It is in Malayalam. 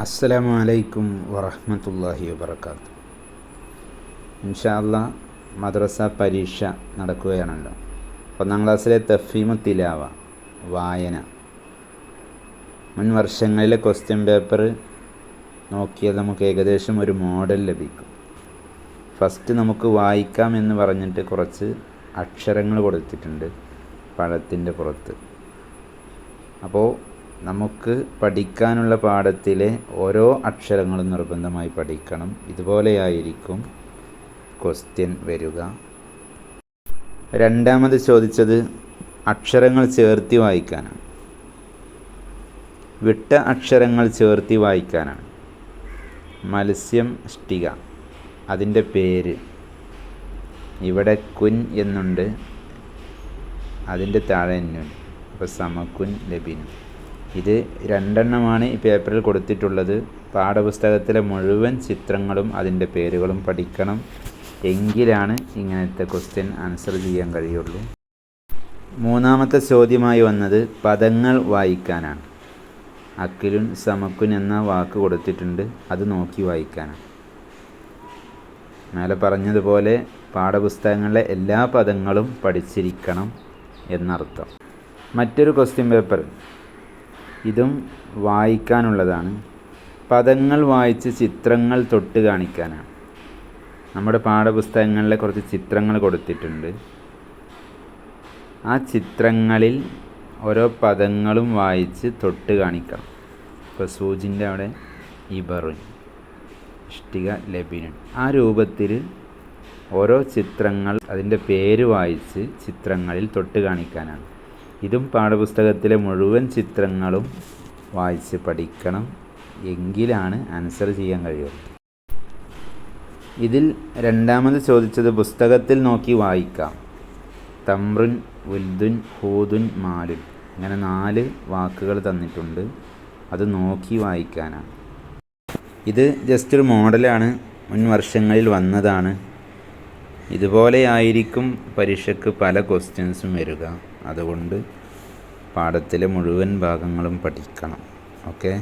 അസ്സലാമു അലൈക്കും വറഹമത്തല്ലാഹി വബർക്കാത്തു ഇൻഷാല്ല മദ്രസ പരീക്ഷ നടക്കുകയാണല്ലോ. ഒന്നാം ക്ലാസ്സിലെ തഫീമു തിലാവ വായന. മുൻ വർഷങ്ങളിലെ ക്വസ്റ്റ്യൻ പേപ്പർ നോക്കിയാൽ നമുക്ക് ഏകദേശം ഒരു മോഡൽ ലഭിക്കും. ഫസ്റ്റ് നമുക്ക് വായിക്കാം എന്ന് പറഞ്ഞിട്ട് കുറച്ച് അക്ഷരങ്ങൾ കൊടുത്തിട്ടുണ്ട് പഴത്തിന്റെ പുറത്ത്. അപ്പോൾ നമുക്ക് പഠിക്കാനുള്ള പാഠത്തിലെ ഓരോ അക്ഷരങ്ങളും നിർബന്ധമായി പഠിക്കണം. ഇതുപോലെയായിരിക്കും ക്വസ്റ്റ്യൻ വരിക. രണ്ടാമത് ചോദിച്ചത് അക്ഷരങ്ങൾ ചേർത്തി വായിക്കാനാണ്. വിട്ട അക്ഷരങ്ങൾ ചേർത്തി വായിക്കാനാണ്. മത്സ്യം സ്റ്റിക അതിന്റെ പേര്. ഇവിടെ കുൻ എന്നുണ്ട് അതിന്റെ താഴെ എന്നുണ്ട് അപ്പോൾ സമക്കുൻ ലബിനു. ഇത് രണ്ടെണ്ണമാണ് ഈ പേപ്പറിൽ കൊടുത്തിട്ടുള്ളത്. പാഠപുസ്തകത്തിലെ മുഴുവൻ ചിത്രങ്ങളും അതിന്റെ പേരുകളും പഠിക്കണം എങ്കിലാണ് ഇങ്ങനത്തെ ക്വസ്റ്റ്യൻ ആൻസർ ചെയ്യാൻ കഴിയുള്ളൂ. മൂന്നാമത്തെ ചോദ്യമായി വന്നത് പദങ്ങൾ വായിക്കാനാണ്. അക്കിലുൻ സമക്കുൻ എന്ന വാക്ക് കൊടുത്തിട്ടുണ്ട്. അത് നോക്കി വായിക്കാനാണ്. മേലെ പറഞ്ഞതുപോലെ പാഠപുസ്തകങ്ങളിലെ എല്ലാ പദങ്ങളും പഠിച്ചിരിക്കണം എന്നർത്ഥം. മറ്റൊരു ക്വസ്റ്റ്യൻ പേപ്പർ ഇതും വായിക്കാനുള്ളതാണ്. പദങ്ങൾ വായിച്ച് ചിത്രങ്ങൾ തൊട്ട് കാണിക്കാനാണ്. നമ്മുടെ പാഠപുസ്തകങ്ങളിലെ കുറച്ച് ചിത്രങ്ങൾ കൊടുത്തിട്ടുണ്ട്. ആ ചിത്രങ്ങളിൽ ഓരോ പദങ്ങളും വായിച്ച് തൊട്ട് കാണിക്കണം. ഇപ്പോൾ സൂചിന്റെ അവിടെ ഇബറുൻ ഇഷ്ടിക ലബിനുൻ. ആ രൂപത്തിൽ ഓരോ ചിത്രങ്ങൾ അതിന്റെ പേര് വായിച്ച് ചിത്രങ്ങളിൽ തൊട്ട് കാണിക്കാനാണ്. ഇതും പാഠപുസ്തകത്തിലെ മുഴുവൻ ചിത്രങ്ങളും വായിച്ച് പഠിക്കണം എങ്കിലാണ് ആൻസർ ചെയ്യാൻ കഴിയുള്ളൂ ഇതിൽ രണ്ടാമത് ചോദിച്ചത് പുസ്തകത്തിൽ നോക്കി വായിക്കാം. തമ്രുൻ ഉൽദുൻ ഹൂദുൻ മാലുൻ. ഇങ്ങനെ നാല് വാക്കുകൾ തന്നിട്ടുണ്ട്. അത് നോക്കി വായിക്കാനാണ്. ഇത് ജസ്റ്റ് ഒരു മോഡലാണ് മുൻ വർഷങ്ങളിൽ വന്നതാണ്. ഇതുപോലെയായിരിക്കും പരീക്ഷയ്ക്ക് പല ക്വസ്റ്റ്യൻസും വരിക. അതുകൊണ്ട് പാഠത്തിലെ മുഴുവൻ ഭാഗങ്ങളും പഠിക്കണം. ഓക്കെ?